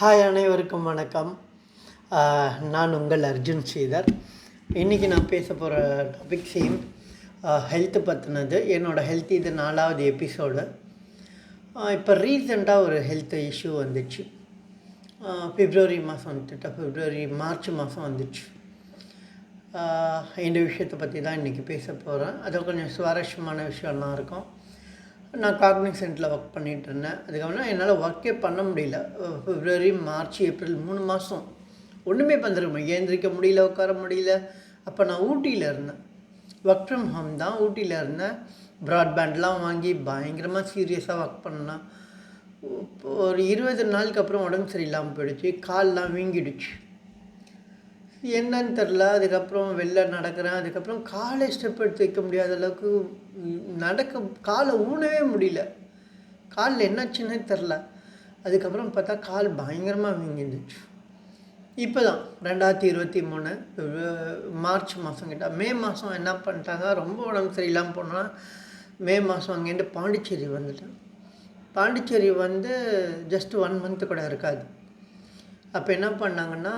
Hi அனைவருக்கும் வணக்கம். நான் உங்கள் அர்ஜுன் ஸ்ரீதர். இன்றைக்கி நான் பேச போகிற டாபிக் சேம் ஹெல்த்து பற்றினது என்னோடய ஹெல்த் இது நாலாவது எபிசோடு இப்போ ரீசெண்டாக ஒரு ஹெல்த் இஷ்யூ வந்துச்சு. பிப்ரவரி மாதம் வந்துட்டு பிப்ரவரி மார்ச் மாதம் வந்துச்சு. இந்த விஷயத்தை பற்றி தான் இன்றைக்கி பேச போகிறேன் அது கொஞ்சம் சுவாரஸ்யமான விஷயம்லாம் இருக்கும். நான் காக்னிசென்ட்டில் ஒர்க் பண்ணிகிட்டு இருந்தேன் அதுக்கப்புறம் என்னால் ஒர்க்கே பண்ண முடியல. ஃபிப்ரவரி மார்ச் ஏப்ரல் மூணு மாதம் ஒன்றுமே பண்ணிருக்க முடியல. ஏந்திரிக்க முடியல உட்கார முடியல. அப்போ நான் ஊட்டியில் இருந்தேன். ஒர்க் ஃப்ரம் ஹோம் தான் ஊட்டியில் இருந்தேன். ப்ராட்பேண்ட்லாம் வாங்கி பயங்கரமாக சீரியஸாக ஒர்க் பண்ணேன். ஒரு இருபது நாளுக்கு அப்புறம் உடம்பு சரியில்லாமல் போயிடுச்சு. கால்லாம் வீங்கிடுச்சு. என்னன்னு தெரில அதுக்கப்புறம் வெளில நடக்கிறேன். அதுக்கப்புறம் காலை ஸ்டெப் எடுத்து வைக்க முடியாத அளவுக்கு நடக்க காலை ஊனவே முடியல. காலில் என்னாச்சுன்னே தெரில அதுக்கப்புறம் பார்த்தா கால் பயங்கரமாக வீங்கிருந்துச்சு. இப்போ தான் ரெண்டாயிரத்தி இருபத்தி மூணு மார்ச் மாதம் கிட்ட. மே மாதம் என்ன பண்ணிட்டாங்க? ரொம்ப உடம்பு சரியில்லாமல் போனால் மே மாதம் அங்கேருந்து பாண்டிச்சேரி வந்துட்டேன். பாண்டிச்சேரி வந்து ஜஸ்ட் ஒன் மந்த்து கூட இருக்காது. அப்போ என்ன பண்ணாங்கன்னா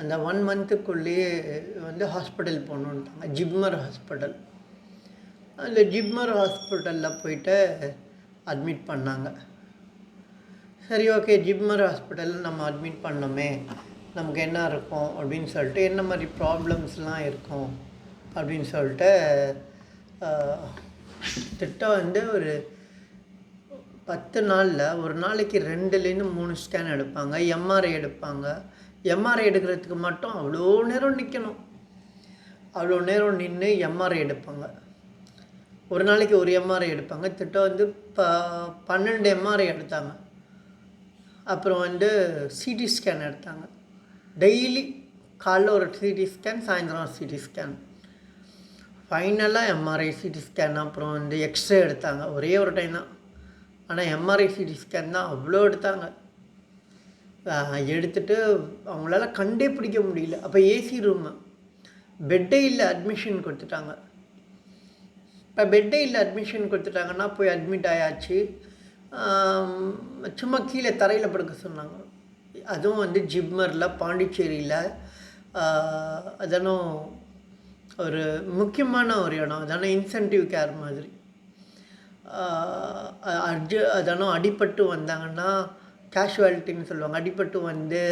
அந்த ஒன் மந்த்துக்குள்ளேயே வந்து ஹாஸ்பிட்டல் போகணுன்ட்டாங்க ஜிப்மர் ஹாஸ்பிட்டல் அந்த ஜிப்மர் ஹாஸ்பிட்டலில் போயிட்டு அட்மிட் பண்ணாங்க. சரி ஓகே ஜிப்மர் ஹாஸ்பிட்டலில் நம்ம அட்மிட் பண்ணோமே. நமக்கு என்ன இருக்கும் அப்படின்னு சொல்லிட்டு என்ன மாதிரி ப்ராப்ளம்ஸ்லாம் இருக்கும் அப்படின்னு சொல்லிட்டு திட்டம் வந்து ஒரு பத்து நாளில் ஒரு நாளைக்கு ரெண்டுலேருந்து மூணு ஸ்கேன் எடுப்பாங்க. எம்ஆர்ஐ எடுப்பாங்க. எம்ஆர்ஐ எடுக்கிறதுக்கு மட்டும் அவ்வளோ நேரம் நிற்கணும் அவ்வளோ நேரம் நின்று எம்ஆர்ஐ எடுப்பாங்க. ஒரு நாளைக்கு ஒரு எம்ஆர்ஐ எடுப்பாங்க. திட்டம் வந்து ப பன்னெண்டு எம்ஆர்ஐ எடுத்தாங்க. அப்புறம் வந்து சிடி ஸ்கேன் எடுத்தாங்க. டெய்லி காலைல ஒரு சிடி ஸ்கேன் சாயந்தரம் ஒரு சிடி ஸ்கேன் ஃபைனலாக எம்ஆர்ஐ சிடி ஸ்கேன் அப்புறம் வந்து எக்ஸ்ரே எடுத்தாங்க. ஒரே ஒரு டைம் தான். ஆனால் எம்ஆர்ஐ சிடி ஸ்கேன் தான் அவ்வளோ எடுத்தாங்க. எடுத்துகிட்டு எடுத்துட்டு அவங்களால கண்டே பிடிக்க முடியல. அப்போ ஏசி ரூமு பெட்டே இல்லை அட்மிஷன் கொடுத்துட்டாங்க. இப்போ பெட்டே இல்லை அட்மிஷன் கொடுத்துட்டாங்கன்னா போய் அட்மிட் ஆயாச்சு. சும்மா கீழே தரையில் படுக்க சொன்னாங்க. அதுவும் வந்து ஜிப்மரில் பாண்டிச்சேரியில். அதனும் ஒரு முக்கியமான ஒரு இடம். அதான இன்சென்டிவ் கேர் மாதிரி. அர்ஜு அதனும் அடிபட்டு வந்தாங்கன்னா கேஷுவாலிட்டின்னு சொல்லுவாங்க. அடிபட்டு வந்து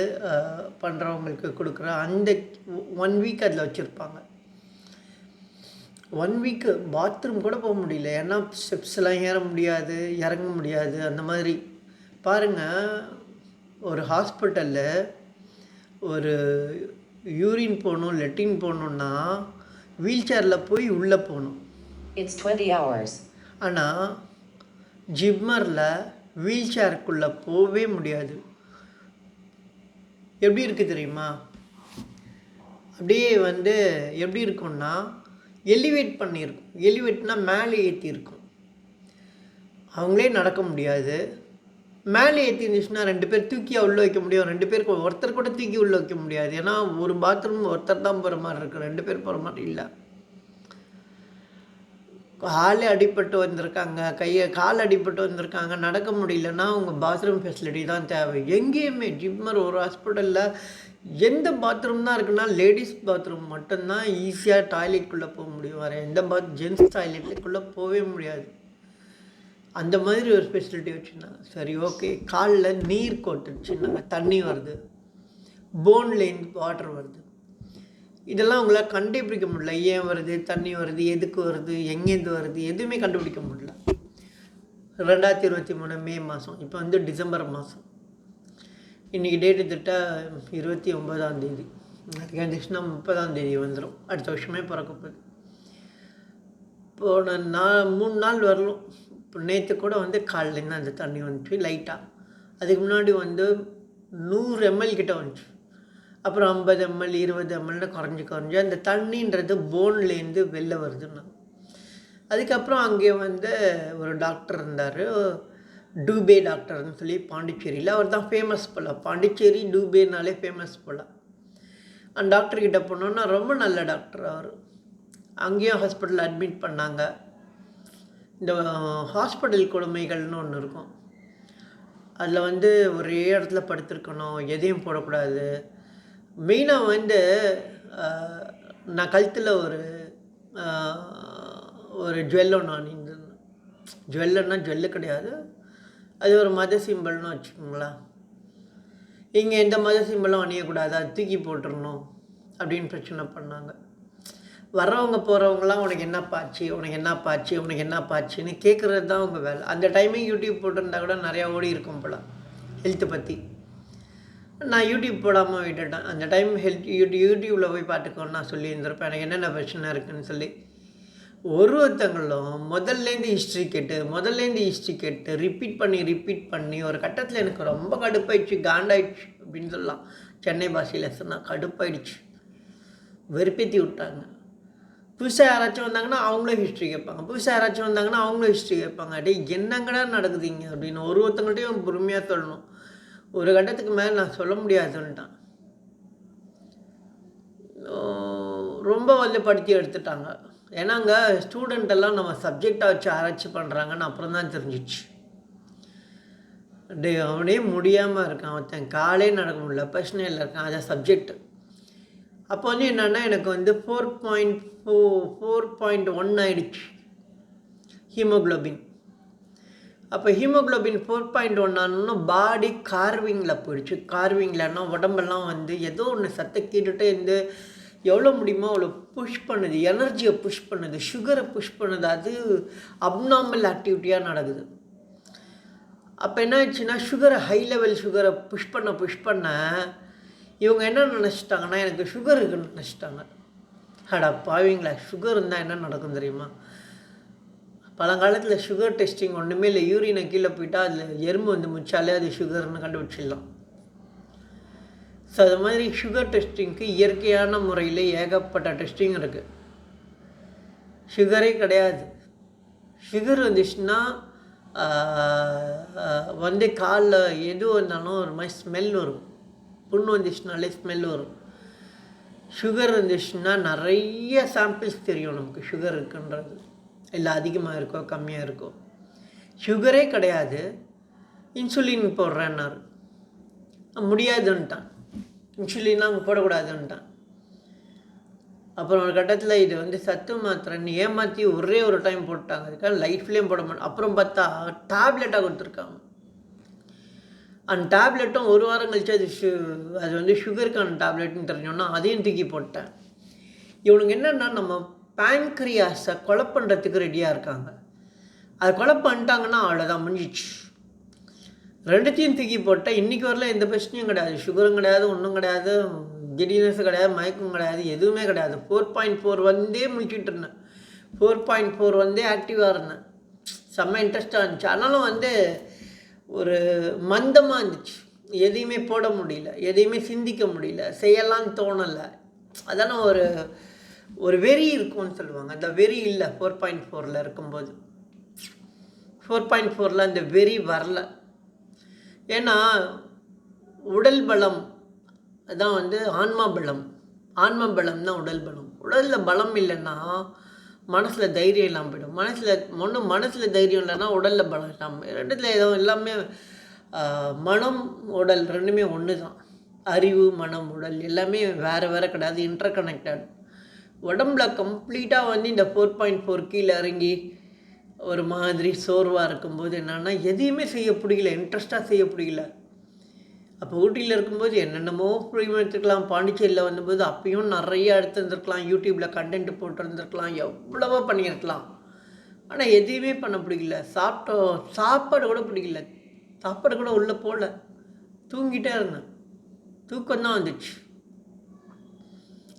பண்ணுறவங்களுக்கு கொடுக்குற அந்த ஒன் வீக் அதில் வச்சுருப்பாங்க. ஒன் வீக்கு பாத்ரூம் கூட போக முடியல. ஏன்னா ஸ்டெப்ஸ்லாம் ஏற முடியாது இறங்க முடியாது அந்த மாதிரி. பாருங்கள் ஒரு ஹாஸ்பிட்டலில் ஒரு யூரின் போகணும் லெட்டின் போகணுன்னா வீல் சேரில் போய் உள்ளே போகணும். It's 20 hours. ஆனால் ஜிப்மரில் வீல் சேருக்குள்ளே போகவே முடியாது. எப்படி இருக்குது தெரியுமா? அப்படியே வந்து எப்படி இருக்கும்னா எலிவேட் பண்ணியிருக்கும். எலிவேட்னா மேலே ஏற்றிருக்கும் அவங்களே நடக்க முடியாது. மேலே ஏற்றி இருந்துச்சுன்னா ரெண்டு பேர் தூக்கி உள்ளே வைக்க முடியும். ரெண்டு பேருக்கு ஒருத்தர் கூட தூக்கி உள்ளே வைக்க முடியாது. ஏன்னா ஒரு பாத்ரூம் ஒருத்தர் தான் போகிற மாதிரி இருக்கும் ரெண்டு பேர் போகிற மாதிரி இல்லை. காலே அடிபட்டு வந்திருக்காங்க கையை கால் அடிபட்டு வந்திருக்காங்க நடக்க முடியலன்னா அவங்க பாத்ரூம் ஃபெசிலிட்டி தான் தேவை. எங்கேயுமே ஜிம்மர் ஒரு ஹாஸ்பிட்டலில் எந்த பாத்ரூம் தான் இருக்குன்னா லேடிஸ் பாத்ரூம் மட்டும்தான் ஈஸியாக டாய்லெட்குள்ளே போக முடியும். வேறு எந்த பாத் ஜென்ஸ் டாய்லெட்டுக்குள்ளே போகவே முடியாது. அந்த மாதிரி ஒரு ஃபெசிலிட்டி வச்சுருந்தாங்க. சரி ஓகே காலில் நீர் கொட்டுச்சுன்னாங்க. தண்ணி வருது. போன்லேருந்து வாட்டர் வருது. இதெல்லாம் அவங்களால கண்டுபிடிக்க முடியல. ஏன் வருது தண்ணி வருது எதுக்கு வருது எங்கேருந்து வருது எதுவுமே கண்டுபிடிக்க முடியல. ரெண்டாயிரத்தி இருபத்தி மூணு மே மாதம் இப்போ வந்து டிசம்பர் மாதம் இன்றைக்கி டேட்டு திட்ட இருபத்தி ஒம்பதாம் தேதி. அதுக்கு வந்துச்சுன்னா முப்பதாம் தேதி வந்துடும் அடுத்த வருஷமே பிறக்க போகுது. போன நான் மூணு நாள் வரலும். இப்போ நேற்று கூட வந்து காலையிலேருந்து அந்த தண்ணி வந்துச்சு லைட்டாக அதுக்கு முன்னாடி வந்து நூறு எம்எல் கிட்ட வந்துச்சு. அப்புறம் ஐம்பது எம்எல் இருபது எம்எல்னு குறைஞ்சி குறைஞ்சி அந்த தண்ணின்றது போன்லேருந்து வெளில வருதுன்னா அதுக்கப்புறம் அங்கே வந்து ஒரு டாக்டர் இருந்தார். டூபே டாக்டர்னு சொல்லி பாண்டிச்சேரியில். அவர் தான் ஃபேமஸ் போல். பாண்டிச்சேரி டூபேனாலே ஃபேமஸ் போல். அந்த டாக்டர் கிட்ட போனோன்னா ரொம்ப நல்ல டாக்டர் அவர். அங்கேயும் ஹாஸ்பிட்டலில் அட்மிட் பண்ணாங்க. இந்த ஹாஸ்பிட்டல் கொடுமைகள்னு ஒன்று இருக்கும். அதில் வந்து ஒரே இடத்துல படுத்துருக்கணும். எதையும் போடக்கூடாது. மெயினாக வந்து நான் கழுத்தில் ஒரு ஒரு ஜுவல் ஒன்று அணிந்திருந்தேன் ஜுவல்லுன்னா ஜுவல்லு கிடையாது. அது ஒரு மத சிம்பிள்னு வச்சுக்கோங்களேன். இங்கே எந்த மத சிம்பிளும் அணியக்கூடாது. அது தூக்கி போட்டுறணும் அப்படின்னு பிரச்சனை பண்ணாங்க. வர்றவங்க போகிறவங்களாம் உனக்கு என்ன பாச்சு? உனக்கு என்ன பாச்சு? உனக்கு என்ன பாச்சுன்னு கேட்குறது தான் உங்கள் வேலை. அந்த டைமிங் யூடியூப் போட்டிருந்தா கூட நிறையா ஓடி இருக்கும் போல் ஹெல்த்தை பற்றி நான் யூடியூப் போடாமல் விட்டுட்டேன். அந்த டைம் ஹெல்த் யூடி யூடியூப்பில் போய் பார்த்துக்கோன்னு நான் சொல்லியிருந்திருப்பேன். எனக்கு என்னென்ன பிரச்சனை இருக்குன்னு சொல்லி. ஒரு ஒருத்தங்களும் முதல்லேருந்து ஹிஸ்ட்ரி கேட்டு முதல்லேருந்து ஹிஸ்ட்ரி கேட்டு ரிப்பீட் பண்ணி ரிப்பீட் பண்ணி ஒரு கட்டத்தில் எனக்கு ரொம்ப கடுப்பாயிடுச்சு காண்டாயிடுச்சு அப்படின்னு சொல்லலாம். சென்னை பாஷையில் சொன்னால் கடுப்பாயிடுச்சு. வெறுப்பேற்றி விட்டாங்க. புதுசாக யாராச்சும் வந்தாங்கன்னா அவங்களும் ஹிஸ்ட்ரி கேட்பாங்க. புதுசாக யாராச்சும் வந்தாங்கன்னா அவங்களும் ஹிஸ்ட்ரி கேட்பாங்க. டேய் என்னங்கடா நடக்குதுங்க அப்படின்னு ஒரு ஒருத்தங்கள்ட்டையும் பொறுமையாக சொல்லணும். ஒரு கட்டத்துக்கு மேலே நான் சொல்ல முடியாதுன்ட்டான் ரொம்ப வந்து படுத்தி எடுத்துட்டாங்க. ஏன்னா அங்கே ஸ்டூடெண்ட்டெல்லாம் நம்ம சப்ஜெக்டாக வச்சு ஆராய்ச்சி பண்ணுறாங்கன்னு அப்புறம் தான் தெரிஞ்சிச்சு. டே அவனே முடியாமல் இருக்கான். ஒருத்தன் காலே நடக்க முடியல. பிரச்சனையில் இருக்கான். அதை சப்ஜெக்ட் அப்போ வந்து என்னென்னா எனக்கு வந்து four point four four point one ஆயிடுச்சு. ஹீமோக்ளோபின் அப்போ haemoglobin four point one body கார்விங்கில் போயிடுச்சு. கார்விங்லன்னா உடம்பெல்லாம் வந்து ஏதோ ஒன்று சத்தை கேட்டுகிட்டே இருந்து எவ்வளோ முடியுமோ அவ்வளோ புஷ் பண்ணுது. எனர்ஜியை புஷ் பண்ணுது. சுகரை புஷ் பண்ணுது. அது அப்நார்மல் ஆக்டிவிட்டியாக நடக்குது. அப்போ என்ன ஆச்சுன்னா சுகரை ஹை லெவல் சுகரை புஷ் பண்ண புஷ் பண்ண இவங்க என்ன நினச்சிட்டாங்கன்னா எனக்கு சுகர் இருக்குன்னு நினச்சிட்டாங்க. அடா பாவீங்களா சுகர் இருந்தால் என்ன நடக்கும் தெரியுமா? பழங்காலத்தில் சுகர் டெஸ்டிங் ஒன்றுமே இல்லை யூரினை கீழே போயிட்டால் அதில் எறும்பு வந்து முச்சாலே அது சுகர்னு கண்டுபிடிச்சிடலாம். ஸோ அது மாதிரி சுகர் டெஸ்டிங்க்கு இயற்கையான முறையில் ஏகப்பட்ட டெஸ்டிங் இருக்குது சுகரே கிடையாது. சுகர் வந்துச்சுன்னா வந்து காலில் எது வந்தாலும் ஒரு மாதிரி ஸ்மெல் வரும். புண்ணு வந்துச்சுனாலே ஸ்மெல் வரும். சுகர் இருந்துச்சுன்னா நிறைய சாம்பிள்ஸ் தெரியும் நமக்கு சுகர் இருக்குன்றது. இல்லை அதிகமாக இருக்கோ கம்மியாக இருக்கோ. சுகரே கிடையாது. இன்சுலின் போடுறேன்னாரு. முடியாதுன்ட்டான். இன்சுலின்லாம் அங்கே போடக்கூடாதுன்ட்டான். அப்புறம் ஒரு கட்டத்தில் இது வந்து சத்து மாத்திரைன்னு ஏமாற்றி ஒரே ஒரு டைம் போட்டாங்க. அதுக்காக லைஃப்லேயும் போட மாட்டேன். அப்புறம் பார்த்தா டேப்லெட்டாக கொடுத்துருக்காங்க. அந்த டேப்லெட்டும் ஒரு வாரம் கழிச்சு அது ஷு அது வந்து சுகருக்கான டேப்லெட்னு தெரிஞ்சோன்னா அதையும் தூக்கி போட்டேன். இவனுங்க என்னென்னா நம்ம பேன்க்ரியாஸை கொலை பண்ணுறதுக்கு ரெடியாக இருக்காங்க. அதை கொலை பண்ணிட்டாங்கன்னா அவ்வளோதான் முடிஞ்சிச்சு ரெண்டுத்தையும் தூக்கி போட்டால் இன்றைக்கி வரல எந்த பிரச்சனையும் கிடையாது. சுகரும் கிடையாது ஒன்றும் கிடையாது கிடினஸ் கிடையாது மயக்கம் கிடையாது எதுவுமே கிடையாது. ஃபோர் பாயிண்ட் ஃபோர் வந்தே முடிச்சுட்டு இருந்தேன். ஃபோர் பாயிண்ட் ஃபோர் வந்தே ஆக்டிவாக இருந்தேன். செம்ம இன்ட்ரெஸ்டாக இருந்துச்சு. ஆனாலும் வந்து ஒரு மந்தமாக இருந்துச்சு. எதையுமே போட முடியல. எதையுமே சிந்திக்க முடியல. செய்யலாம்னு தோணலை. அதான ஒரு ஒரு வெறி இருக்கும்னு சொல்லுவாங்க. அந்த வெறி இல்லை ஃபோர் பாயிண்ட் ஃபோரில் இருக்கும்போது. ஃபோர் பாயிண்ட் ஃபோரில் அந்த வெறி வரல. ஏன்னா உடல் பலம் அதான் வந்து ஆன்மா பலம். ஆன்ம பலம் தான் உடல் பலம். உடலில் பலம் இல்லைன்னா மனசில் தைரியம் இல்லாமல் போயிடும். மனசில் ஒன்று மனசில் தைரியம் இல்லைன்னா உடலில் பலம் இல்லாமல் ரெண்டுத்தில் ஏதோ எல்லாமே மனம் உடல் ரெண்டுமே ஒன்று தான் அறிவு மனம் உடல் எல்லாமே வேறு வேறு கிடையாது. இன்டர் கனெக்டட் உடம்புல கம்ப்ளீட்டாக வந்து இந்த ஃபோர் பாயிண்ட் ஃபோர் கீழே இறங்கி ஒரு மாதிரி சோர்வாக இருக்கும்போது என்னென்னா எதையுமே செய்ய பிடிக்கல இன்ட்ரெஸ்ட்டாக செய்ய பிடிக்கல. அப்போ ஊட்டியில் இருக்கும்போது என்னென்னமோ ஃபிலிம் எடுத்துக்கலாம் பாண்டிச்சேரியில் வந்தபோது அப்பயும் நிறைய எடுத்துருந்துருக்கலாம் யூடியூப்பில் கண்டென்ட் போட்டிருந்துருக்கலாம் எவ்வளவோ பண்ணியிருக்கலாம். ஆனால் எதையுமே பண்ண பிடிக்கல. சாப்பிட்டோம் சாப்பாடு கூட பிடிக்கல. சாப்பாடு கூட உள்ளே போகல தூங்கிட்டே இருந்தேன். தூக்கம் தான் வந்துச்சு.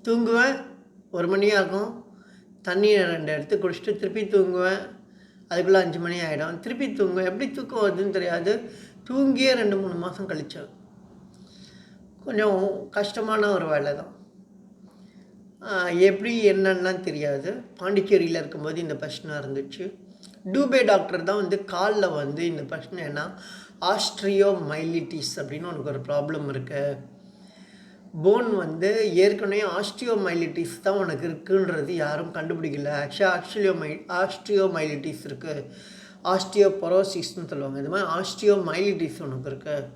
தூங்குவேன். ஒரு மணி ஆகும். தண்ணியை ரெண்டு எடுத்து குடிச்சிட்டு திருப்பி தூங்குவேன். அதுக்குள்ளே அஞ்சு மணி ஆகிடும் திருப்பி தூங்குவேன். எப்படி தூக்கம் வருதுன்னு தெரியாது. தூங்கியே ரெண்டு மூணு மாதம் கழிச்சேன் கொஞ்சம் கஷ்டமான ஒரு வேலை தான். எப்படி என்னன்னா தெரியாது. பாண்டிச்சேரியில் இருக்கும்போது இந்த பிரச்சனை இருந்துச்சு. டூபே டாக்டர் தான் வந்து காலில் வந்து இந்த பிரச்சனை என்ன ஆஸ்ட்ரியோ மைலிட்டிஸ் அப்படின்னு உனக்கு ஒரு ப்ராப்ளம் இருக்குது போன் வந்து ஏற்கனவே ஆஸ்டியோமைலிட்டிஸ் தான் உனக்கு இருக்குன்றது யாரும் கண்டுபிடிக்கல. ஆக்சுவலாக ஆக்சுவலியோ மை இருக்குது ஆஸ்டியோபொரோசிஸ்ன்னு சொல்லுவாங்க. இது மாதிரி ஆஸ்டியோமைலிட்டிஸ் உனக்கு இருக்குது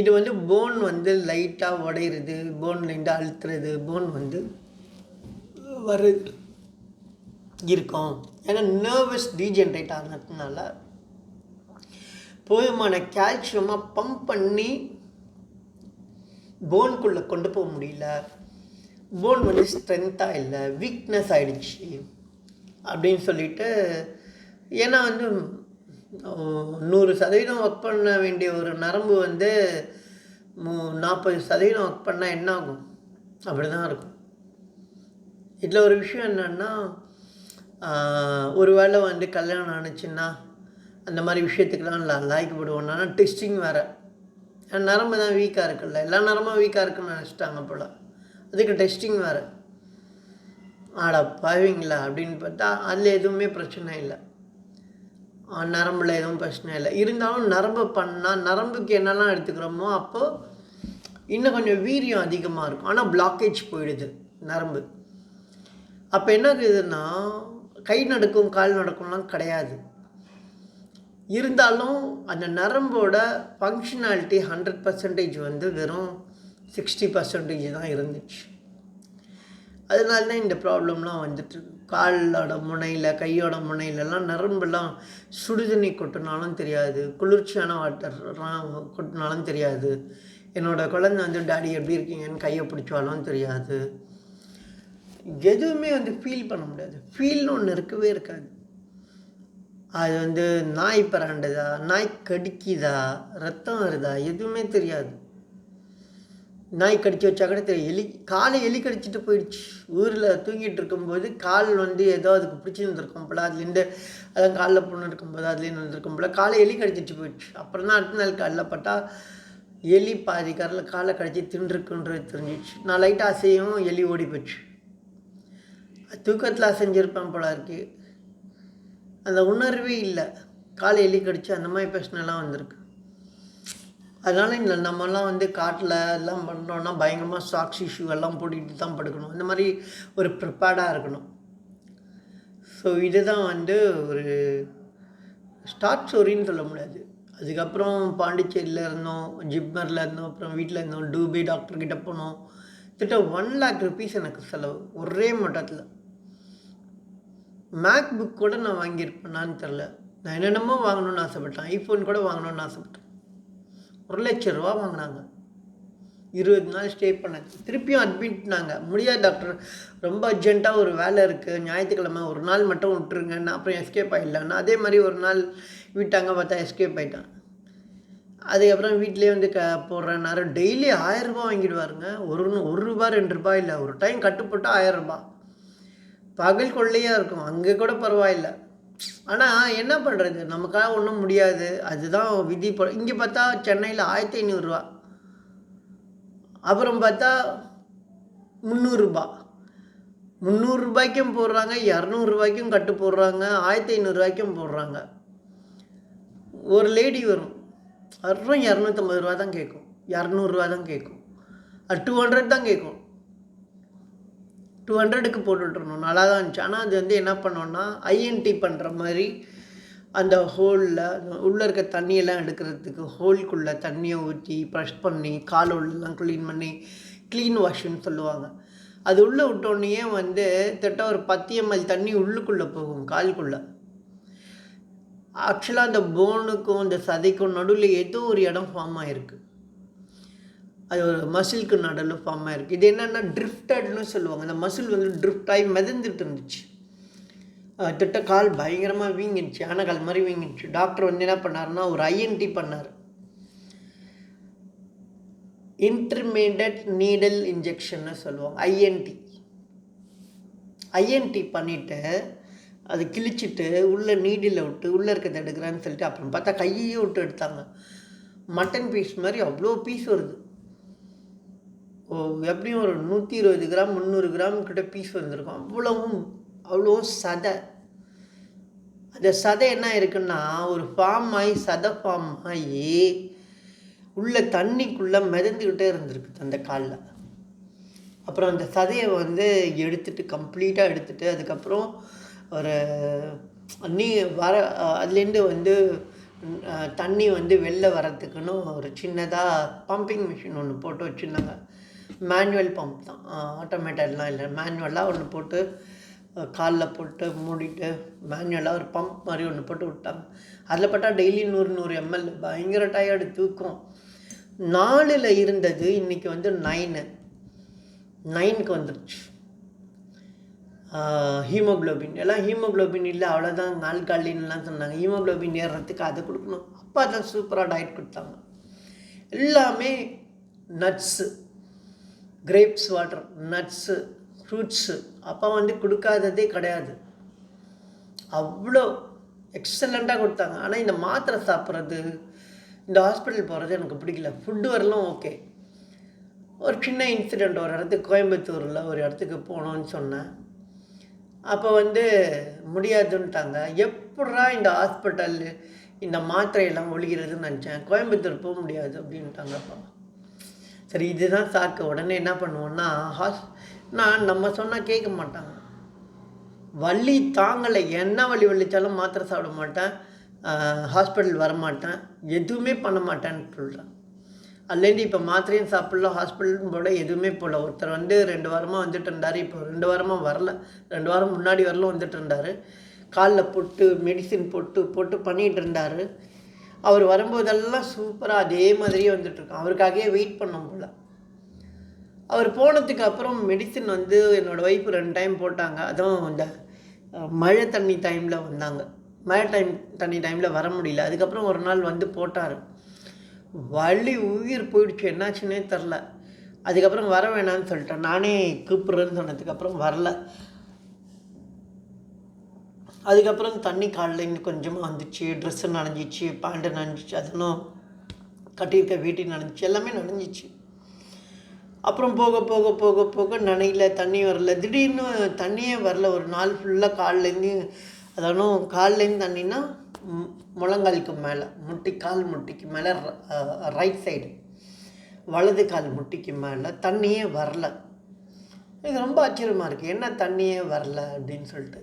இது வந்து போன் வந்து லைட்டாக உடையிறது போன்லேருந்து அழுத்துறது போன் வந்து வரு இருக்கும். ஏன்னா நர்வஸ் டீஜென்ரேட் ஆனதுனால போதுமான கால்சியமாக பம்ப் பண்ணி போனுக்குள்ளே கொண்டு போக முடியல. போன் வந்து ஸ்ட்ரென்த்தாக இல்லை வீக்னஸ் ஆகிடுச்சு அப்படின்னு சொல்லிட்டு ஏன்னா வந்து நூறு சதவீதம் ஒர்க் பண்ண வேண்டிய ஒரு நரம்பு வந்து மு- நாற்பது சதவீதம் ஒர்க் பண்ணால் என்ன ஆகும்? அப்படி தான் இருக்கும். இதில் ஒரு விஷயம் என்னென்னா ஒரு வேளை வந்து கல்யாணம் ஆணுச்சுன்னா அந்த மாதிரி விஷயத்துக்கெலாம் லாய்க்கப்படுவோம்னா டெஸ்டிங் வேறு. நரம்பு தான் வீக்காக இருக்குல்ல. எல்லா நரமும் வீக்காக இருக்குன்னு நினச்சிட்டாங்க போல். அதுக்கு டெஸ்டிங் வேறு. ஆடா பாவீங்களா? அப்படின்னு பார்த்தா அதில் எதுவுமே பிரச்சனை இல்லை. நரம்பில் நரம்புல எதுவும் பிரச்சனை இல்லை. இருந்தாலும் நரம்பு பண்ணால் நரம்புக்கு என்னெல்லாம் எடுத்துக்கிறோமோ அப்போது இன்னும் கொஞ்சம் வீரியம் அதிகமாக இருக்கும். ஆனால் பிளாக்கேஜ் போயிடுது நரம்பு. அப்போ என்ன ஆகுதுன்னா கை நடக்கும் கால் நடக்கும்லாம் கிடையாது. இருந்தாலும் அந்த நரம்போட ஃபங்க்ஷனாலிட்டி ஹண்ட்ரட் பர்சன்டேஜ் வந்து வெறும் சிக்ஸ்டி பர்சன்டேஜ் தான் இருந்துச்சு. அதனால தான் இந்த ப்ராப்ளம்லாம் வந்துட்டு காலோட முனையில் கையோட முனையிலலாம் நரம்பெல்லாம் சுடுதண்ணி கொட்டினாலும் தெரியாது. குளிர்ச்சியான வாட்டர்லாம் கொட்டினாலும் தெரியாது. என்னோடய குழந்தை வந்து டாடி எப்படி இருக்கீங்கன்னு கையை பிடிச்சாலும் தெரியாது. எதுவுமே வந்து ஃபீல் பண்ண முடியாது. ஃபீல்னு ஒன்று இருக்கவே இருக்காது. அது வந்து நாய் பராண்டுதா? நாய் கடிக்குதா? ரத்தம் வருதா? எதுவுமே தெரியாது. நாய் கடிச்சு வச்சா கூட தெரியும் எலி காலை எலி கடிச்சிட்டு போயிடுச்சு. ஊரில் தூங்கிட்டு இருக்கும்போது கால் வந்து ஏதோ அதுக்கு பிடிச்சிருந்துருக்கும் போல. அதுலேருந்து அதான் காலில் புண்ணு இருக்கும்போது அதுலேருந்து இருந்திருக்கும் போல. காலை எலி கடிச்சிட்டு போயிடுச்சு. அப்புறம் தான் அடுத்த நாள் காலில் பட்டா எலி பாதி கரில் காலை கடிச்சு தின்றுருக்குன்றது தெரிஞ்சிச்சு நான் லைட்டாக அசையும் எலி ஓடி போச்சு தூக்கத்தில் அசைஞ்சிருப்பேன் போல இருக்குது அந்த உணர்வே இல்லை. காலை எலி கடிச்சு அந்த மாதிரி பிரச்சனைலாம் வந்திருக்கு. அதனால் இந்த நம்மலாம் வந்து காட்டில் எல்லாம் பண்ணுறோன்னா பயங்கரமாக சாக்ஸ் இஷ்யூ எல்லாம் போட்டுக்கிட்டு தான் படுக்கணும். அந்த மாதிரி ஒரு ப்ரிப்பேர்டாக இருக்கணும். ஸோ இதுதான் வந்து ஒரு ஸ்டார்ட் ஸ்டோரின்னு சொல்ல முடியாது. அதுக்கப்புறம் பாண்டிச்சேரியில் இருந்தோம் ஜிப்மரில் இருந்தோம் அப்புறம் வீட்டில் இருந்தோம் டூபி டாக்டர்கிட்ட போனோம். கிட்ட ஒன் லேக் ருபீஸ் எனக்கு செலவு. ஒரே மட்டத்தில். மேக் புக் கூட நான் வாங்கியிருப்பேனான்னு தெரில நான் என்னென்னமோ வாங்கணும்னு ஆசைப்பட்டேன். ஐஃபோன் கூட வாங்கணும்னு ஆசைப்பட்டேன். ஒரு லட்ச ரூபா வாங்கினாங்க. இருபது நாள் ஸ்டே பண்ணேன். திருப்பியும் அட்மிட்னாங்க முடியாது டாக்டர் ரொம்ப அர்ஜென்ட்டாக ஒரு வேலை இருக்குது ஞாயிற்றுக்கிழமை ஒரு நாள் மட்டும் விட்டுருங்கன்னு அப்புறம் எஸ்கேப் ஆகிடலான்னு அதே மாதிரி ஒரு நாள் விட்டாங்க பார்த்தா எஸ்கேப் ஆகிட்டான் அதுக்கப்புறம் வீட்லேயே வந்து க போடுறேன். நேரம் டெய்லி ஆயிரரூபா வாங்கிடுவாருங்க. ஒரு ஒரு ரூபா ரெண்டு ரூபாய் இல்லை. ஒரு டைம் கட்டுப்பட்டால் ஆயிரரூபா பகல் கொள்ளையாக இருக்கும். அங்கே கூட பரவாயில்ல. ஆனால் என்ன பண்ணுறது நமக்காக ஒன்றும் முடியாது. அதுதான் விதி இங்கே பார்த்தா சென்னையில் ஆயிரத்தி ஐநூறுரூவா அப்புறம் பார்த்தா முந்நூறுரூபா முந்நூறுரூபாய்க்கும் போடுறாங்க இரநூறுபாய்க்கும் கட்டு போடுறாங்க ஆயிரத்தி ஐநூறுரூவாய்க்கும் போடுறாங்க. ஒரு லேடி வரும். அப்புறம் இரநூத்தம்பது ரூபா தான் கேட்கும் இரநூறுவா தான் கேட்கும் அது டூ ஹண்ட்ரட் தான் கேட்கும் டூ ஹண்ட்ரடுக்கு போட்டுட்ருந்தோம் நல்லா தான் இருந்துச்சு. ஆனால் அது வந்து என்ன பண்ணோன்னா ஐஎன்டி பண்ணுற மாதிரி அந்த ஹோலில் உள்ளே இருக்க தண்ணியெல்லாம் எடுக்கிறதுக்கு ஹோல்குள்ளே தண்ணியை ஊற்றி ப்ரஷ் பண்ணி கால் உள்ளெல்லாம் க்ளீன் பண்ணி க்ளீன் வாஷ்னு சொல்லுவாங்க. அது உள்ளே விட்டோன்னே வந்து திட்ட ஒரு பத்து எம்எல் தண்ணி உள்ளுக்குள்ளே போகும் கால்குள்ளே. ஆக்சுவலாக அந்த போனுக்கும் அந்த சதைக்கும் நடுவில் ஏதோ ஒரு இடம் ஃபார்ம் ஆகிருக்கு அது ஒரு மசிலுக்கு நடுவில் ஃபார்ம் ஆகிருக்கு இது என்னென்னா ட்ரிஃப்டட்னு சொல்லுவாங்க. அந்த மசில் வந்து ட்ரிஃப்ட் ஆகி மிதந்துட்டு இருந்துச்சு. திட்ட கால் பயங்கரமாக வீங்கிடுச்சு. ஆனகால் மாதிரி வீங்கிடுச்சு. டாக்டர் வந்து என்ன பண்ணாருன்னா ஒரு ஐஎன்டி பண்ணார். இன்டர்மீடியட் நீடல் இன்ஜெக்ஷன்னு சொல்லுவாங்க. ஐஎன்டி ஐஎன்டி பண்ணிவிட்டு அது கிழிச்சிட்டு உள்ளே நீடில் விட்டு உள்ளே இருக்கிறத எடுக்கிறான்னு சொல்லிட்டு அப்புறம் பார்த்தா கையையே விட்டு எடுத்தாங்க. மட்டன் பீஸ் மாதிரி அவ்வளோ பீஸ் வருது. எப்படியும் ஒரு நூற்றி இருபது கிராம் முந்நூறு கிராம் கிட்ட பீஸ் வந்திருக்கும். அவ்வளவும் அவ்வளோ சதை. அந்த சதை என்ன இருக்குன்னா ஒரு ஃபார்ம் ஆகி சதை ஃபார்ம் ஆகி உள்ள தண்ணிக்குள்ளே மிதந்துக்கிட்டே இருந்திருக்கு அந்த காலில். அப்புறம் அந்த சதையை வந்து எடுத்துட்டு கம்ப்ளீட்டாக எடுத்துட்டு அதுக்கப்புறம் ஒரு நீ வர அதுலேருந்து வந்து தண்ணி வந்து வெளில வரத்துக்குன்னு ஒரு சின்னதாக பம்பிங் மிஷின் ஒன்று போட்டு வச்சுருந்தாங்க. மேனுவல் பம்ப் தான். ஆட்டோமேட்டட்லாம் இல்லை. மேனுவலாக ஒன்று போட்டு காலில் போட்டு மூடிட்டு மேனுவலாக ஒரு பம்ப் மாதிரி ஒன்று போட்டு விட்டாங்க. அதில் பட்டால் டெய்லி நூறு நூறு எம்எல் பயங்கர டயர்டு தூக்கம் நாலில் இருந்தது இன்றைக்கி வந்து நைனு நைனுக்கு வந்துருச்சு. ஹீமோக்ளோபின் எல்லாம் ஹீமோக்ளோபின் இல்லை அவ்வளோதான் ஆல்காலின்லாம் சொன்னாங்க. ஹீமோக்ளோபின் ஏறுறதுக்கு அதை கொடுக்கணும். அப்பா தான் சூப்பராக டயட் கொடுத்தாங்க. எல்லாமே nuts grapes water nuts fruits அப்பா வந்து கொடுக்காததே கிடையாது. அவ்வளோ எக்ஸலண்ட்டாக கொடுத்தாங்க. ஆனால் இந்த மாத்திரை சாப்பிட்றது இந்த ஹாஸ்பிட்டல் போகிறது எனக்கு பிடிக்கல. ஃபுட்டு வரலாம் ஓகே ஒரு சின்ன இன்சிடெண்ட் ஒரு இடத்துக்கு கோயம்புத்தூரில் ஒரு இடத்துக்கு போனோன்னு சொன்னேன். அப்போ வந்து முடியாதுன்ட்டாங்க. எப்படா இந்த ஹாஸ்பிட்டல் இந்த மாத்திரையெல்லாம் ஒழிகிறதுன்னு நினச்சேன். கோயம்புத்தூர் போக முடியாது அப்படின்ட்டாங்க அப்போ. சரி இதுதான் சாக்கு. உடனே என்ன பண்ணுவோன்னா ஹாஸ் நான் நம்ம சொன்னால் கேட்க மாட்டாங்க வள்ளி தாங்கலை. என்ன வழி வலிச்சாலும் மாத்திரை சாப்பிட மாட்டேன். ஹாஸ்பிட்டல் வரமாட்டேன். எதுவுமே பண்ண மாட்டேன்னு சொல்கிறேன் அதுலேருந்து இப்போ மாத்திரையும் சாப்பிடல ஹாஸ்பிட்டலும் போல எதுவுமே போகல. ஒருத்தர் வந்து ரெண்டு வாரமாக வந்துட்டு இருந்தார். இப்போ ரெண்டு வாரமாக வரல. ரெண்டு வாரம் முன்னாடி வரலும் வந்துட்டு இருந்தார். காலில் போட்டு மெடிசின் போட்டு போட்டு பண்ணிகிட்டு இருந்தார். அவர் வரும்போதெல்லாம் சூப்பராக அதே மாதிரியே வந்துட்டுருக்கோம் அவருக்காகவே வெயிட் பண்ணோம் போல். அவர் போனதுக்கு அப்புறம் மெடிசின் வந்து என்னோடய ஒய்ஃப் ரெண்டு டைம் போட்டாங்க. அதுவும் இந்த மழை தண்ணி டைமில் வந்தாங்க. மழை டைம் தண்ணி டைமில் வர முடியல. அதுக்கப்புறம் ஒரு நாள் வந்து போட்டார். வலி உயிர் போயிடுச்சு. என்னாச்சுன்னே தெரில அதுக்கப்புறம் வர வேணாம்னு சொல்லிட்டேன். நானே கூப்பிட்றேன்னு சொன்னதுக்கப்புறம் வரல. அதுக்கப்புறம் தண்ணி காலில் இன்னும் கொஞ்சமாக வந்துச்சு ட்ரெஸ்ஸு நனைஞ்சிச்சு பேண்ட்டு நனைஞ்சிச்சு அதெல்லாம் கட்டியிருக்க வீட்டி நனைஞ்சிச்சு எல்லாமே நனைஞ்சிச்சு. அப்புறம் போக போக போக போக நனையில தண்ணி வரல. திடீர்னு தண்ணியே வரல. ஒரு நாள் ஃபுல்லாக கால்லேருந்து அதானும் கால்லேருந்து தண்ணினா முழங்காலுக்கு மேலே முட்டி கால் முட்டிக்கு மேலே ரைட் சைடு வலது கால் முட்டிக்கு மேலே தண்ணியே வரல. இது ரொம்ப ஆச்சரியமாக இருக்குது என்ன தண்ணியே வரல அப்படின்னு சொல்லிட்டு.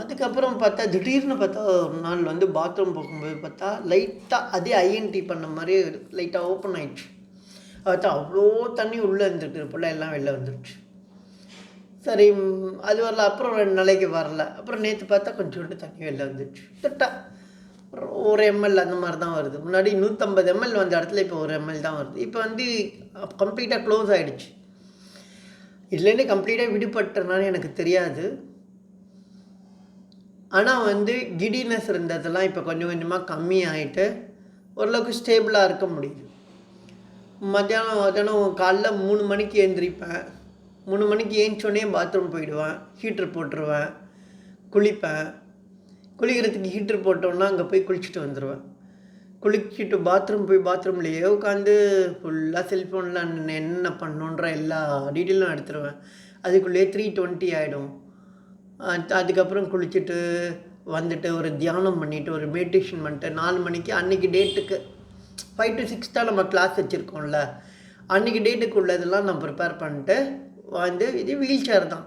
அதுக்கப்புறம் பார்த்தா திடீர்னு பார்த்தா ஒரு நாள் வந்து பாத்ரூம் போகும்போது பார்த்தா லைட்டாக அதே ஐஎன்டி பண்ண மாதிரி லைட்டாக ஓப்பன் ஆயிடுச்சு. பார்த்தா அவ்வளோ தண்ணி உள்ளே இருந்துட்டு போல் எல்லாம் வெளில வந்துடுச்சு சரி அது வரல அப்புறம் ரெண்டு நாளைக்கு வரல. அப்புறம் நேற்று பார்த்தா கொஞ்சோண்டு தண்ணி வெளில வந்துடுச்சு திட்டா. ஒரு எம்எல் அந்த மாதிரி தான் வருது. முன்னாடி நூற்றம்பது எம்எல் வந்த இடத்துல இப்போ ஒரு எம்எல் தான் வருது. இப்போ வந்து கம்ப்ளீட்டாக க்ளோஸ் ஆகிடுச்சு இதுலேருந்து கம்ப்ளீட்டாக விடுபட்டனால எனக்கு தெரியாது. ஆனால் வந்து கிடினஸ் இருந்ததெல்லாம் இப்போ கொஞ்சம் கொஞ்சமாக கம்மி ஆகிட்டு ஓரளவுக்கு ஸ்டேபிளாக இருக்க முடியுது. மத்தியானம் மத்தியானம் காலைல மூணு மணிக்கு எழுந்திரிப்பேன் மூணு மணிக்கு ஏஞ்சோடனே பாத்ரூம் போயிடுவேன். ஹீட்டர் போட்டுருவேன். குளிப்பேன். குளிக்கிறதுக்கு ஹீட்டர் போட்டோன்னா அங்கே போய் குளிச்சுட்டு வந்துடுவேன் குளிச்சுட்டு பாத்ரூம் போய் பாத்ரூம்லேயே உட்காந்து ஃபுல்லாக செல்ஃபோனில் என்ன பண்ணணுன்ற எல்லா டீட்டெயிலும் எடுத்துருவேன். அதுக்குள்ளேயே த்ரீ டுவெண்ட்டி ஆகிடும் அதுக்கப்புறம் குளிச்சுட்டு வந்துட்டு ஒரு தியானம் பண்ணிவிட்டு ஒரு மெடிடேஷன் பண்ணிட்டு நாலு மணிக்கு அன்றைக்கி டேட்டுக்கு ஃபைவ் டு சிக்ஸ் தான் நம்ம கிளாஸ் வச்சுருக்கோம்ல. அன்றைக்கி டேட்டுக்கு உள்ளதெல்லாம் நான் ப்ரிப்பேர் பண்ணிட்டு வந்து இது வீல் சேர் தான்.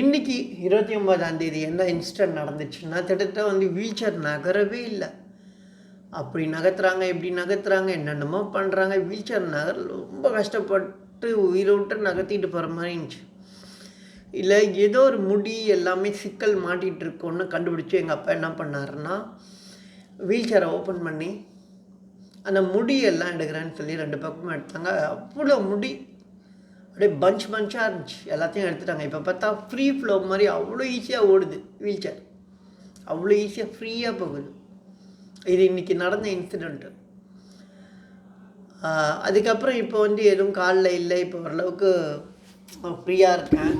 இன்றைக்கி இருபத்தி ஒன்பதாந்தேதி என்ன இன்சிடென்ட் நடந்துச்சுன்னா கிட்டத்தட்ட வந்து வீல் சேர் நகரவே இல்லை. அப்படி நகர்த்துறாங்க இப்படி நகர்த்துறாங்க என்னென்னமோ பண்ணுறாங்க வீல் சேர் நகர் ரொம்ப கஷ்டப்பட்டு உயிரை விட்டு நகர்த்திட்டு போகிற மாதிரி இருந்துச்சு. இல்லை ஏதோ ஒரு முடி எல்லாமே சிக்கல் மாட்டிகிட்டு இருக்கோன்னு கண்டுபிடிச்சி எங்கள் அப்பா என்ன பண்ணாருன்னா வீல் சேரை ஓப்பன் பண்ணி அந்த முடியெல்லாம் எடுக்கிறேன்னு சொல்லி ரெண்டு பக்கமும் எடுத்தாங்க. அவ்வளோ முடி அப்படியே பஞ்ச் பஞ்சாக இருந்துச்சு. எல்லாத்தையும் எடுத்துட்டாங்க. இப்போ பார்த்தா ஃப்ரீ ஃப்ளோ மாதிரி அவ்வளோ ஈஸியாக ஓடுது வீல் சேர் அவ்வளோ ஈஸியாக ஃப்ரீயாக போகுது. இது இன்றைக்கி நடந்த இன்சிடெண்ட்டு அதுக்கப்புறம் இப்போ வந்து எதுவும் காலில் இல்லை. இப்போ ஓரளவுக்கு ஃப்ரீயாக இருக்கேன்.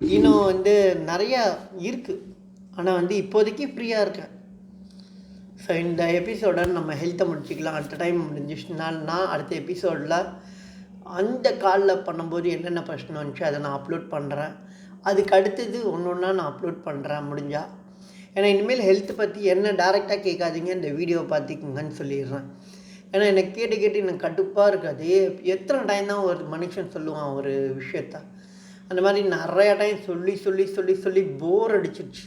இன்னும் வந்து நிறையா இருக்குது ஆனால் வந்து இப்போதைக்கு ஃப்ரீயாக இருக்கேன். ஸோ இந்த எபிசோட நம்ம ஹெல்த்தை முடிச்சுக்கலாம். அடுத்த டைம் முடிஞ்சிச்சுன்னா நான் அடுத்த எபிசோடில் அந்த காலில் பண்ணும்போது என்னென்ன பிரச்சனை வந்துச்சு அதை நான் அப்லோட் பண்ணுறேன் அதுக்கு அடுத்தது ஒன்று ஒன்றா நான் அப்லோட் பண்ணுறேன் முடிஞ்சால் ஏன்னா இனிமேல் ஹெல்த் பற்றி என்ன டேரெக்டாக கேட்காதீங்க. இந்த வீடியோவை பார்த்துக்குங்கன்னு சொல்லிடுறேன். ஏன்னா எனக்கு கேட்டு கேட்டு எனக்கு கடுப்பாக இருக்காது எத்தனை டைம் தான் ஒரு மனுஷன் சொல்லுவான் ஒரு விஷயத்த. அந்த மாதிரி நிறைய டைம் சொல்லி சொல்லி சொல்லி சொல்லி போர் அடிச்சிருச்சு.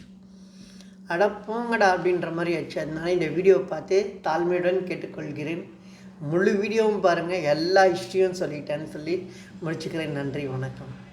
அட போங்கடா அப்படின்ற மாதிரி ஆச்சு. அதனால இந்த வீடியோவை பார்த்து தாழ்மையுடன் கேட்டுக்கொள்கிறேன். முழு வீடியோவும் பாருங்கள் எல்லா ஹிஸ்ட்ரியும் சொல்லிட்டேன்னு சொல்லி முடிச்சுக்கிறேன். நன்றி வணக்கம்.